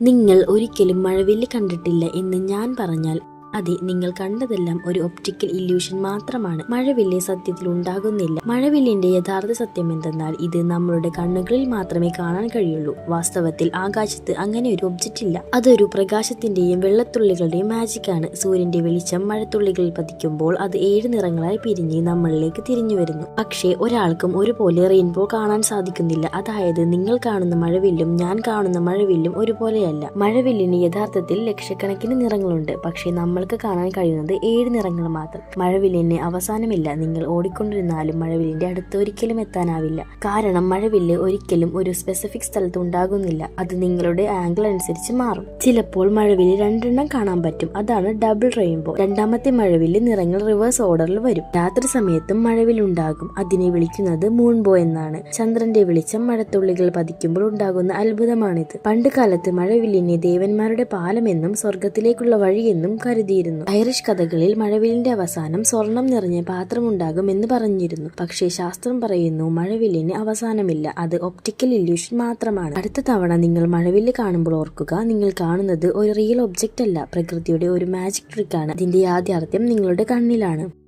നിങ്ങൾ ഒരിക്കലും മഴവില്ല് കണ്ടിട്ടില്ല എന്ന് ഞാൻ പറഞ്ഞാൽ അതെ നിങ്ങൾ കണ്ടതെല്ലാം ഒരു ഒപ്റ്റിക്കൽ ഇല്യൂഷൻ മാത്രമാണ്. മഴവില്ല് സത്യത്തിൽ ഉണ്ടാകുന്നില്ല. മഴവില്ലിന്റെ യഥാർത്ഥ സത്യം എന്തെന്നാൽ ഇത് നമ്മളുടെ കണ്ണുകളിൽ മാത്രമേ കാണാൻ കഴിയുള്ളൂ. വാസ്തവത്തിൽ ആകാശത്ത് അങ്ങനെ ഒരു ഒബ്ജക്റ്റ് ഇല്ല. അതൊരു പ്രകാശത്തിന്റെയും വെള്ളത്തുള്ളികളുടെയും മാജിക് ആണ്. സൂര്യന്റെ വെളിച്ചം മഴത്തുള്ളികളിൽ പതിക്കുമ്പോൾ അത് ഏഴ് നിറങ്ങളായി പിരിഞ്ഞ് നമ്മളിലേക്ക് തിരിഞ്ഞു വരുന്നു. പക്ഷേ ഒരാൾക്കും ഒരുപോലെ റെയിൻബോ കാണാൻ സാധിക്കുന്നില്ല. അതായത് നിങ്ങൾ കാണുന്ന മഴവില്ലും ഞാൻ കാണുന്ന മഴവില്ലും ഒരുപോലെയല്ല. മഴവില്ലിന് യഥാർത്ഥത്തിൽ ലക്ഷക്കണക്കിന് നിറങ്ങളുണ്ട്. പക്ഷേ നമ്മൾക്ക് കാണാൻ കഴിയുന്നത് ഏഴ് നിറങ്ങൾ മാത്രം. മഴവില്ലിന് അവസാനമില്ല. നിങ്ങൾ ഓടിക്കൊണ്ടിരുന്നാലും മഴവില്ലിന്റെ അടുത്ത് ഒരിക്കലും എത്താനാവില്ല. കാരണം മഴവില്ല് ഒരിക്കലും ഒരു സ്പെസിഫിക് സ്ഥലത്ത് ഉണ്ടാകുന്നില്ല. അത് നിങ്ങളുടെ ആംഗിൾ അനുസരിച്ച് മാറും. ചിലപ്പോൾ മഴവില്ല് രണ്ടെണ്ണം കാണാൻ പറ്റും. അതാണ് ഡബിൾ റെയിൻബോ രണ്ടാമത്തെ മഴവില്ല് നിറങ്ങൾ റിവേഴ്സ് ഓർഡറിൽ വരും. രാത്രി സമയത്തും മഴവില്ലുണ്ടാകും അതിനെ വിളിക്കുന്നത് മൂൺബോ എന്നാണ്. ചന്ദ്രന്റെ വെളിച്ചം മഴത്തുള്ളികൾ പതിക്കുമ്പോൾ ഉണ്ടാകുന്ന അത്ഭുതമാണിത്. പണ്ട് കാലത്ത് മഴവില്ലിനെ ദേവന്മാരുടെ പാലമെന്നും സ്വർഗത്തിലേക്കുള്ള വഴിയെന്നും കരുതിയിരുന്നു. ഐറിഷ് കഥകളിൽ മഴവിലിന്റെ അവസാനം സ്വർണം നിറഞ്ഞ പാത്രമുണ്ടാകും എന്ന് പറഞ്ഞിരുന്നു. പക്ഷേ ശാസ്ത്രം പറയുന്നു മഴവില്ലിന് അവസാനമില്ല. അത് ഒപ്റ്റിക്കൽ ഇല്യൂഷൻ മാത്രമാണ്. അടുത്ത തവണ നിങ്ങൾ മഴവില്ല് കാണുമ്പോൾ ഓർക്കുക നിങ്ങൾ കാണുന്നത് ഒരു റിയൽ ഒബ്ജക്റ്റ് അല്ല. പ്രകൃതിയുടെ ഒരു മാജിക് ട്രിക്കാണ് അതിന്റെ യാഥാർത്ഥ്യം നിങ്ങളുടെ കണ്ണിലാണ്.